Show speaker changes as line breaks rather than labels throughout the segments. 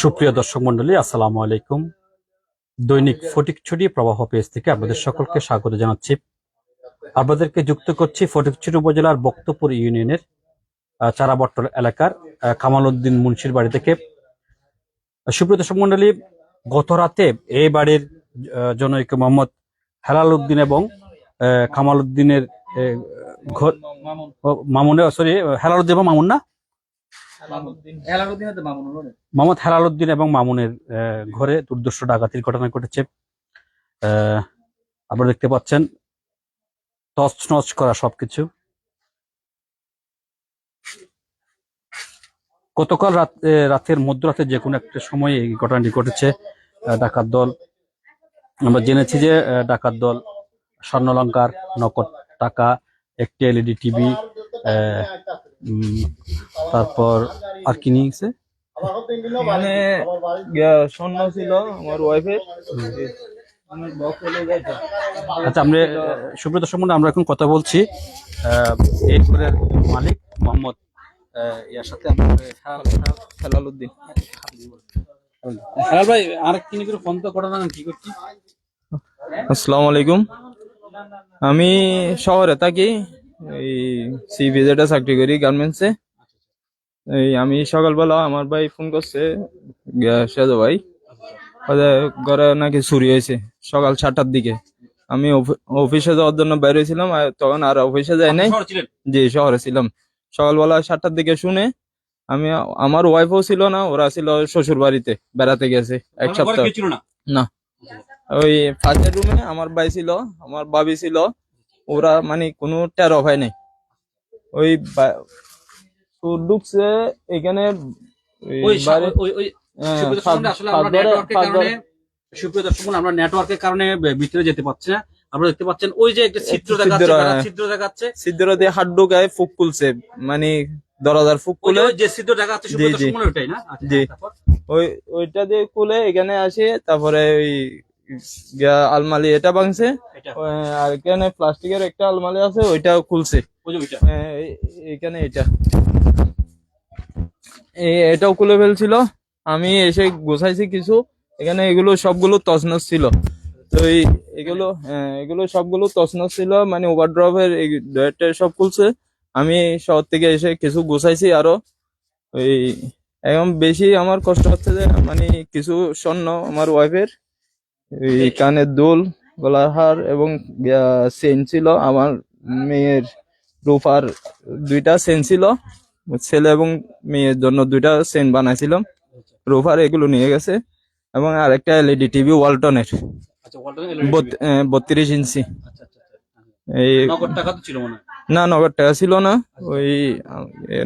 সুপ্রিয় দর্শক মন্ডলী আসসালামু আলাইকুম। দৈনিক ফটিকছড়ি প্রবাহ পেজ থেকে আপনাদের সকলকে স্বাগত জানাচ্ছি। আপনাদেরকে যুক্ত করছি ফটিকছড়ি উপজেলার বক্তপুর ইউনিয়নের চারাবট্টল এলাকার কামাল উদ্দিন মুন্সির বাড়ি থেকে। সুপ্রিয় দর্শক মন্ডলী গত রাতে এই বাড়ির জনৈক মোহাম্মদ হেলাল উদ্দিন এবং কামাল উদ্দিনের ঘর ও, মামুনের সরি হেলাল উদ্দিন মামুন না? মোহাম্মদ হেলাল উদ্দিন এবং মামুনের আহ, ঘরে দুর্দর্শ ডাকাতির ঘটনা ঘটেছে। আহ, আপনারা দেখতে পাচ্ছেন তছনছ করা সবকিছু। গতকাল রাত রাতের মধ্যরাতে যে কোনো একটা সময়ে এই ঘটনাটি ঘটেছে আহ, ডাকাত দল। আমরা জেনেছি যে আহ, ডাকাত দল স্বর্ণলঙ্কার নকদ টাকা একটি এলইডি টিভি তারপর আর কি নিয়েছে
মানে স্বর্ণ ছিল আমার ওয়াইফের
আচ্ছা আমরা সুব্রত সম্বন্ধে আমরা এখন কথা বলছি আহ, এই ঘরের মালিক মোহাম্মদ আহ, ইয়ার সাথে আমরা
হেলাল
ভাই আর কি করে ফোন তো করা না কি করছি
আসসালামু আলাইকুম। আমি শহরে থাকি এই সি ভিজেটে চাকরি করি গার্মেন্টসে এই আমি সকালবেলা আমার ভাই ফোন করছে গিয়া- ভাই। ঘরে নাকি চুরি হয়েছে সকাল সাতটার দিকে। আমি অফি- অফিসে যাওয়ার জন্য বের হয়েছিলাম তখন আর অফিসে যাই নাই। জি শহরে ছিলাম। সকালবেলা সাতটার দিকে শুনে আমি আমার ওয়াইফও ছিল না ওরা ছিল শ্বশুর বাড়িতে বেড়াতে গেছে এক সপ্তাহ।
না?
ওই ফার্স্টের রুমে আমার ভাই ছিল আমার ভাবি ছিল। ওরা মানে কোনো টেরো হয় নাই। ওই তো ঢুকছে এখানে হ্যাঁ,
সুপ্রিয় দর্শক আমরা নেটওয়ার্কের কারণে ভিতরে যেতে পারছি না। আপনারা দেখতে পাচ্ছেন ওই যে একটা ছিদ্র দেখাচ্ছে
হ্যাঁ।
ছিদ্র দেখাচ্ছে।
সিদ্ধর দিয়ে হাত ঢুকায় ফুক খুলছে মানে দরজার ফুক খুলে।
যে- ছিদ্র দেখাচ্ছে সুপ্রিয় দর্শক ওইটাই না? আচ্ছা,
জি। ওই ওইটা দিয়ে খুলে এখানে আসে তারপরে ওই আলমারি এটা ভাঙছে। আর এখানে প্লাস্টিকের একটা আলমারি আছে ওইটা খুলছে। এখানে এটা। এটাও খুলে ফেলছিল। আমি এসে গোছাইছি কিছু। এখানে এগুলো সবগুলো তছনছ ছিল। তো এই এগুলো হ্যাঁ, এগুলো সবগুলো তছনছ ছিল মানে ওভারড্রপের এই ডয়েটটা সব খুলছে। আমি শহর থেকে এসে কিছু গোছাইছি আরও। ওই এখন বেশি আমার কষ্ট হচ্ছে যে মানে কিছু স্বর্ণ আমার ওয়াইফের এই কানের দুল গলার হার এবং চেন ছিল। আমার মেয়ের রূপার দুইটা সেন ছিল। ছেলে এবং মেয়ের জন্য দুইটা সেন বানাইছিলাম। রূপার এগুলো নিয়ে গেছে। এবং আরেকটা এলইডি টিভি ওয়ালটনের বত্রিশ ইঞ্চি।
আচ্ছা আচ্ছা আচ্ছা।
এই না নগদ টাকা ছিল না। ওই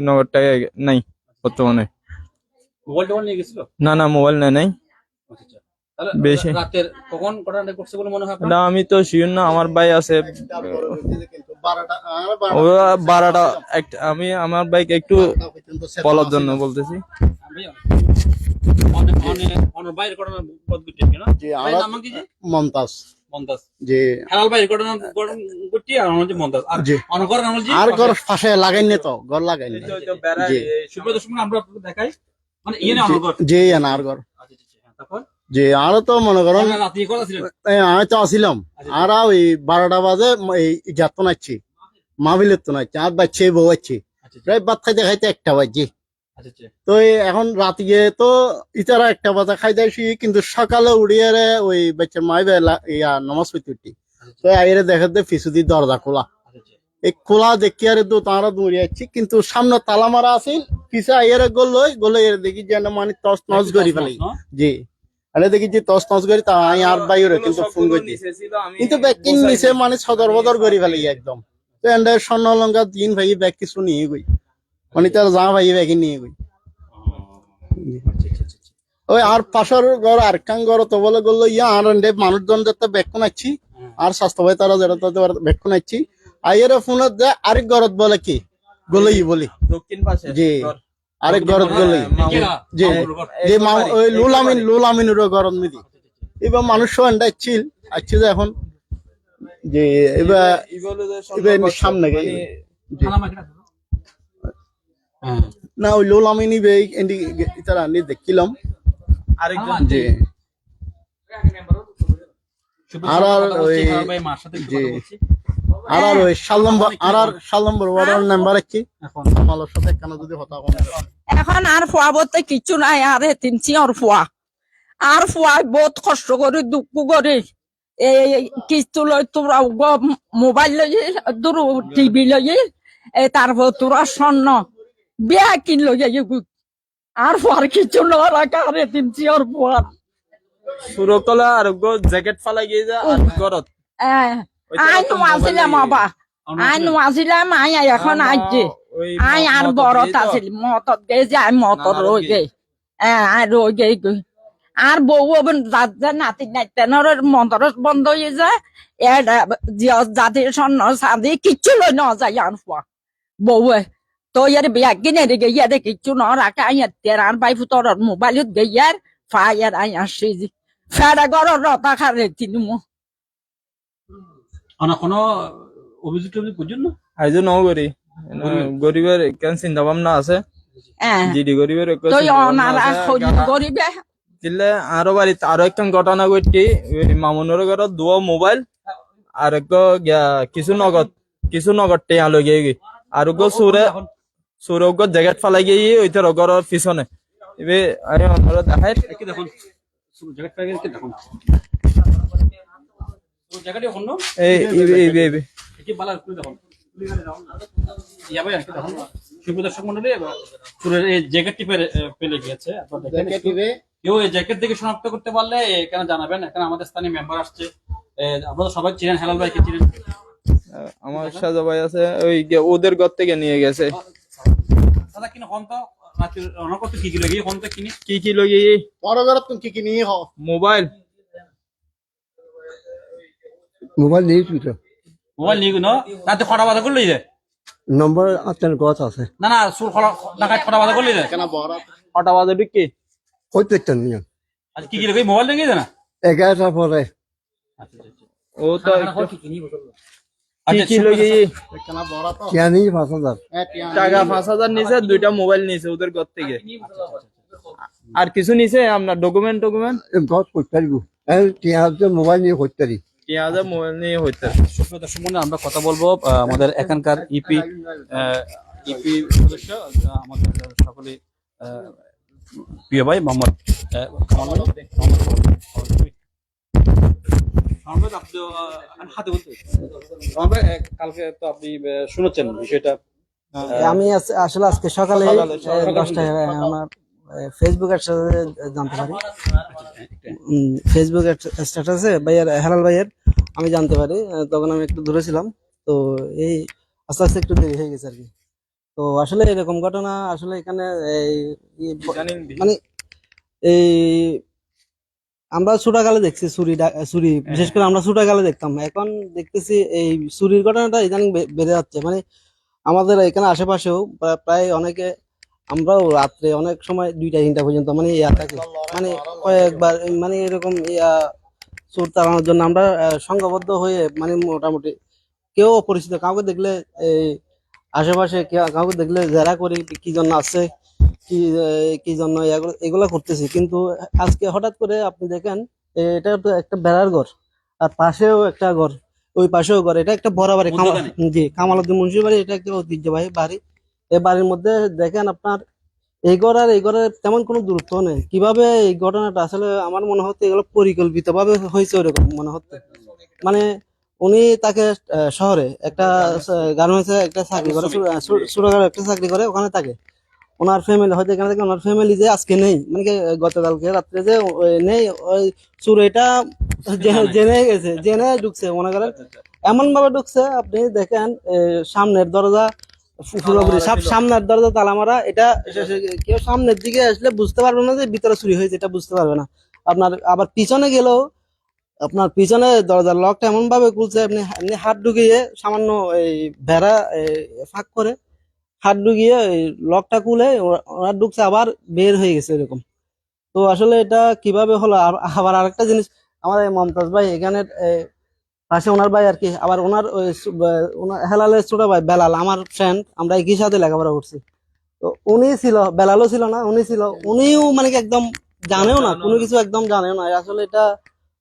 নগদ টাকা নাই বর্তমানে। না না মোবাইল নেয় নাই। বেশি।
রাতের কখন ঘটনাটা করছে বলে মনে হয়
না আমি তো শিওর না আমার ভাই আছে বারোটা একটা আমি আমার বাইক একটু বলার জন্য বলতেছি?
মমতাজ
আর।
ঘর পাশে লাগাইনি তো ঘর লাগাইনি
আমরা দেখাই। মানে ইয়ে না অন্য ঘর।
যে আর ঘর
আচ্ছা, আচ্ছা, আচ্ছা, হ্যাঁ, তারপর?
যে আরও তো মনে করেন আমি তো আসিলাম। আর ওই বারোটা বাজে এই যাত নাচ্ছি মাহবিলের তো নাচ্ছি আর বাচ্চা বউ বাচ্চি।
আচ্ছা, আচ্ছা,
প্রায় ভাত খাইতে খাইতে একটা বাজছে
আচ্ছা, আচ্ছা।
তো এখন রাতে গিয়ে তো ইতারা একটা বাজে খাইতে আসি কিন্তু সকালে উড়িয়ে ওই বাচ্চার মাই বেলা ইয়া নমাজ পড়তে উঠি তো আইরে দেখাতে পিছু দিয়ে দরজা খোলা।
আচ্ছা, আচ্ছা।
এই খোলা দেখি আরে দু তারা দৌড়ে যাচ্ছি কিন্তু সামনে তালা মারা আছিল পিছা আইয়ারে গোল গোলে এর দেখি যেন মানে তস নস করি ফেলাই? জি। আরে দেখি যে তস নস করি তা আমি আর বাইরে কিন্তু ফোন করছি কিন্তু ব্যাকিং নিচে মানে সদর বদর করি ফেলাই একদম। তো স্বর্ণ ভাই ব্যাগ কিছু নিয়ে গই। মানে তার যা ভাই ব্যাগে নিয়ে গই। ওই আর পাশের ঘর আর কাং ঘর তো বলে গেলো ইয়া আর এন্ডে মানুষজন যাতে ব্যাগ কোনাচ্ছি আর স্বাস্থ্য ভাই তারা যেটা তাদের ব্যাগ কোনাচ্ছি আইয়ারে ফোনত যে আরেক ঘরত বলে কি? গলই বলি।
দক্ষিণ পাশে
জি। আরেক
কেরা?
জি
মামুর ঘর।
যে ওই লুল আমিন লুল আমিনের ঘরত মিদি এবার মানুষ এন্ডা ছিল আসছে যে এখন। যে এবার এবার সামনে
রাখো। হ্যাঁ।
না হইলেও আমি নিবে এন্ডি ইতারা নি দেখিলাম।
আরেকজন
যে আর আর ওই-
বলছি।
আর আর ওই সাল নম্বর আর আর সাল নম্বর ওয়ার্ডের নাম্বার কি
এখন।
আমার সাথে কেন যদি হতা
এখন আর ফুয়া বলতে কিচ্ছু নাই আর তিন চিঞর ফুয়া আর ফুয়া বহুত কষ্ট করে দুঃখ করে এই কিস্তু লই তোরা মোবাইল লই দূর টিভি লই এ তারপর তোরা স্বর্ণ বিয়া কিন লই আর ফুয়ার কিছু নরাকা আরে তিন চিঞর ফুয়া
সুরকলা আরোগ্য জ্যাকেট ফালাই গিয়ে যা আর ঘরত
আই নোয়াছিলাম বাবা আই নোয়াছিলাম আই এখন আইছে আই আর আছিল মতত গে যে আই রই
গে।
আই রই গে। গই আর বউ নাতি নাইতেনর মন্তর বন্ধ হয়ে যায় জাতির সাদি কিচ্ছু লই ন যায় আর বউয়ে তো ইয়ার বিয়া কিনে রে গিয়া দে কিচ্ছু ন রাখা আই তের আর বাই ফুতর মোবাইলত গিয়ার ফায়ার আই আসি ফেরা গরর রতা খারে তিনমু
অনা কোনো অভিযোগ টভিযোগ বুঝুন না?
আইজো ন করি গরিবের কেন চিন্তা ভাবনা আছে?
হ্যাঁ
জিডি গরিবের।
খোঁজ
দিলে আরও বাড়িতে আরও একটা ঘটনা ঘটছি। মামুনের ঘৰত দুও মোবাইল আর এক কিছু নগদ কিছু নগদ টেয়া লই গিয়ে গি আর গো সুরে সুরে গো জ্যাকেট ফালাই গিয়ে ওইটা ঘরের পিছনে। এবে আমি অন্যরা দেখাই।
কি দেখুন। জ্যাকেট এখন
এই- এই-
কি খুলে দেখুন ইয়া সুপ্রদর্শক মন্ডলী এই জ্যাকেটটি গিয়েছে। কেউ এই জ্যাকেট দেখে শনাক্ত করতে পারলে এখানে জানাবেন। এখানে আমাদের স্থানীয় মেম্বার আসছে। আপনারা সবাই চিনেন হেলাল ভাইকে চিনেন।
আমার সাজা ভাই আছে ওই ওদের ঘর থেকে নিয়ে গেছে।
দাদা কিনে তো কি কি লাগে হন তো কিনে।
কি কি
বড় তুমি কি কি নিয়ে হ
মোবাইল।
মোবাইল নিয়ে তুই তো।
মোবাইল নিয়ে ন? রাতে খটা বাধা করলি যে?
নম্বর আপনার গছ আছে।
না না সুর খটা ডাকাত খটা বাধা করলি যে?
কেন বড়?
কটা বাজে ঢুকি
প্রত্যেকটা নিয়ে
আজ কি কি লাগে মোবাইল নিয়ে গেছে না?
এগারোটা পরে।
ও তো
আচ্ছা
গিয়ে
কেন বড় তো?
কেয়ানি পাঁচ হাজার।
টাকা পাঁচ হাজার নিছে দুইটা মোবাইল নিছে ওদের ঘর থেকে। আর কিছু নিছে আপনার ডকুমেন্ট টকুমেন্ট
গছ করতে মোবাইল নিয়ে করতে পারি
তিন হাজার হইতে
সুপ্রিয় দর্শক মণ্ডলী, আমরা কথা বলব আমাদের এখানকার ইপি ইপি সদস্য আহ, আমাদের সকলে আহ, প্রিয় ভাই মোহাম্মদ কালকে তো আপনি শুনেছেন বিষয়টা।
আমি আসলে আজকে সকালে দশটায় আমার ফেসবুকের সাথে জানতে পারি। ফেসবুক স্ট্যাটাসে ভাইয়ের হেলাল ভাইয়ের আমি জানতে পারি তখন আমি একটু দূরে ছিলাম তো এই আস্তে আস্তে একটু দেরি হয়ে গেছে আর কি। তো আসলে এরকম ঘটনা আসলে এখানে এই মানে এই আমরা ছোটকালে দেখছি চুরি চুরি বিশেষ করে আমরা ছোটকালে দেখতাম। এখন দেখতেছি এই চুরির ঘটনাটা ইদানিং বেড়ে যাচ্ছে। মানে আমাদের এখানে আশেপাশেও প্রায় অনেকে আমরাও রাত্রে অনেক সময় দুইটা তিনটা পর্যন্ত মানে ইয়া থাকে মানে কয়েকবার মানে এরকম ইয়া চোর তাড়ানোর জন্য আমরা সংঘবদ্ধ হয়ে মানে মোটামুটি কেউ অপরিচিত কাউকে দেখলে এই আশেপাশে কাউকে দেখলে জেরা করি কি জন্য আছে কি কি জন্য এগুলো- করতেছি। কিন্তু আজকে হঠাৎ করে আপনি দেখেন এটা তো একটা বেড়ার ঘর আর পাশেও একটা ঘর ওই পাশেও ঘর। এটা একটা বড় বাড়ি? জি কামালউদ্দিন মুন্সি বাড়ি এটা একটা ঐতিহ্যবাহী বাড়ি। এই বাড়ির মধ্যে দেখেন আপনার এই ঘর আর এই ঘরের তেমন কোনো দূরত্ব নেই। কীভাবে এই ঘটনাটা আসলে আমার মনে হচ্ছে এগুলো পরিকল্পিত ভাবে হয়েছে ওরকম মনে হচ্ছে। মানে উনি তাকে শহরে একটা গার্মেন্টসে একটা চাকরি করে ছোটখাটো একটা চাকরি করে ওখানে থাকে। ওনার ফ্যামিলি হয়তো এখানে থাকে ওনার ফ্যামিলি যে আজকে নেই মানে কি গতকালকে রাত্রে যে নেই ওই চুরিটা জেনে জেনে গেছে জেনে ঢুকছে মনে করেন। এমন ভাবে ঢুকছে আপনি দেখেন সামনের দরজা পুরোপুরি সাপ- সামনের দরজা তালা মারা এটা কেউ সামনের দিকে আসলে বুঝতে পারবে না যে ভিতরে চুরি হয়েছে এটা বুঝতে পারবে না। আপনার আবার পিছনে গেলেও আপনার পিছনে দরজার লকটা এমন ভাবে খুলছে আপনি এমনি হাত ঢুকিয়ে সামান্য এই ভেড়া ফাঁক করে হাত ঢুকিয়ে লকটা খুলে ওরা- ঢুকছে আবার বের হয়ে গেছে এরকম। তো আসলে এটা কীভাবে হলো? আবার আরেকটা জিনিস আমাদের মমতাজ ভাই এখানে পাশে ওনার ভাই আর কি। আবার ওনার ওই ওনার হেলালের ছোট ভাই বেলাল আমার ফ্রেন্ড আমরা একই সাথে লেখাপড়া করছি। তো উনি ছিল বেলালও ছিল না উনি ছিল উনিও মানে কি একদম জানেও না কোনো কিছু একদম জানেও না। আসলে এটা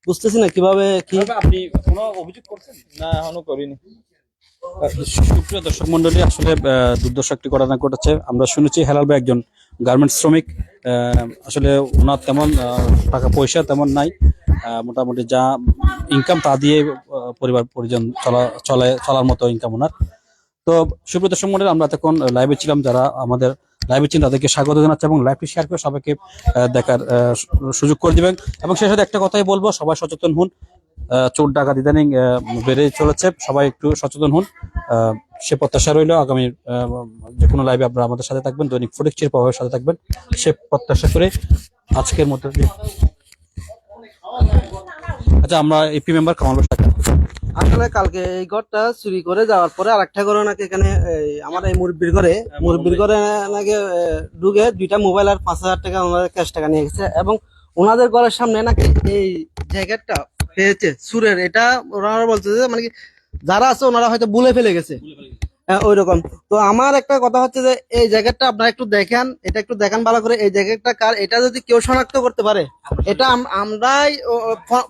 বুঝতেছি না কীভাবে কি
আপনি কোনো অভিযোগ করছেন?
না এখনও করিনি।
সুপ্রিয় দর্শক মন্ডলী আসলে দুর্দশা একটি ঘটনা ঘটেছে। আমরা শুনেছি হেলাল ভাই একজন গার্মেন্টস শ্রমিক। আহ, আসলে ওনার তেমন আহ, টাকা পয়সা তেমন নাই। আহ, মোটামুটি যা ইনকাম তা দিয়ে পরিবার পরিজন চলা, চলে, চলার মতো ইনকাম ওনার। তো দর্শক মন্ডলী আমরা তখন লাইভে ছিলাম, যারা আমাদের লাইভে ছিলেন, তাদেরকে স্বাগত জানাচ্ছি এবং লাইভটি শেয়ার করে সবাইকে দেখার সুযোগ করে দিবেন। এবং সেই সাথে একটা কথাই বলব, সবাই সচেতন হন। চোর ডাকাত ইদানিং বেড়ে চলেছে। সবাই একটু সচেতন হন। সে প্রত্যাশা রইল, আগামী যে কোনো লাইভে আপনারা আমাদের সাথে থাকবেন, দৈনিক ফটিক চির প্রভাবের সাথে থাকবেন। সে প্রত্যাশা করে আজকের মতো আচ্ছা আমরা এপি মেম্বার কামাল
আসলে কালকে এই ঘরটা চুরি করে যাওয়ার পরে আরেকটা ঘরে নাকি এখানে আমার এই মুরব্বির ঘরে মুরব্বির ঘরে নাকি ঢুকে দুইটা মোবাইল আর পাঁচ হাজার টাকা ওনাদের ক্যাশ টাকা নিয়ে গেছে এবং ওনাদের ঘরের সামনে নাকি এই জ্যাকেটটা পেয়েছে সুরের এটা ওনারা বলছে যে মানে যারা আছে ওনারা হয়তো ভুলে ফেলে গেছে। হ্যাঁ, ওই রকম তো আমার একটা কথা হচ্ছে যে এই জ্যাকেটটা আপনারা একটু দেখেন এটা একটু দেখান ভালো করে এই জ্যাকেটটা কার? এটা যদি কেউ শনাক্ত করতে পারে এটা আমরাই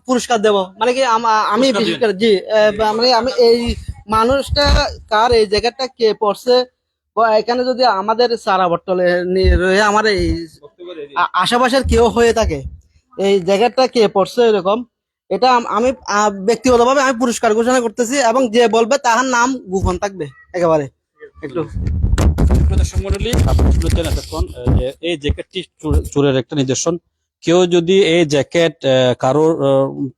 পুরস্কার দেব। মানে কি আম- বিশেষ করে জি মানে আমি এই মানুষটা কার এই জ্যাকেটটা কে পড়ছে বা এখানে যদি আমাদের সারা বটলে রয়ে আমার এই আশেপাশের কেউ হয়ে থাকে এই জ্যাকেটটা কে পড়ছে এরকম? এটা আম- ব্যক্তিগতভাবে আমি পুরস্কার ঘোষণা করতেছি এবং যে বলবে তাহার নাম গোপন থাকবে, একেবারে। একটু
এতক্ষণ এই জ্যাকেটটি চোর- চোরের একটা নিদর্শন। কেউ যদি এই জ্যাকেট কারোর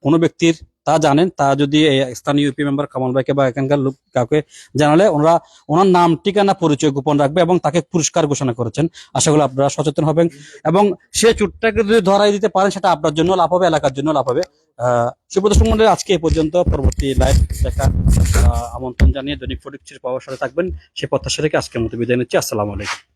কোনো ব্যক্তির তা জানেন, তা যদি স্থানীয় ইউপি মেম্বার কামাল ভাইকে বা এখানকার লোক কাউকে জানালে ওনারা, ওনার নাম, ঠিকানা, পরিচয় গোপন রাখবে এবং তাকে পুরস্কার ঘোষণা করেছেন। আশা করি আপনারা সচেতন হবেন এবং সে চুটটাকে যদি ধরাই দিতে পারেন, সেটা আপনার জন্য লাভ হবে, এলাকার জন্য লাভ হবে। সুপ্রদর্শক মন্ডলী আজকে এই পর্যন্ত পরবর্তী লাইভ দেখা আমন্ত্রণ জানিয়ে দৈনিক ফটিক পাওয়ার সাথে থাকবেন। সে প্রত্যাশা রেখে আজকের মতো বিদায় নিচ্ছি। আসসালামু আলাইকুম।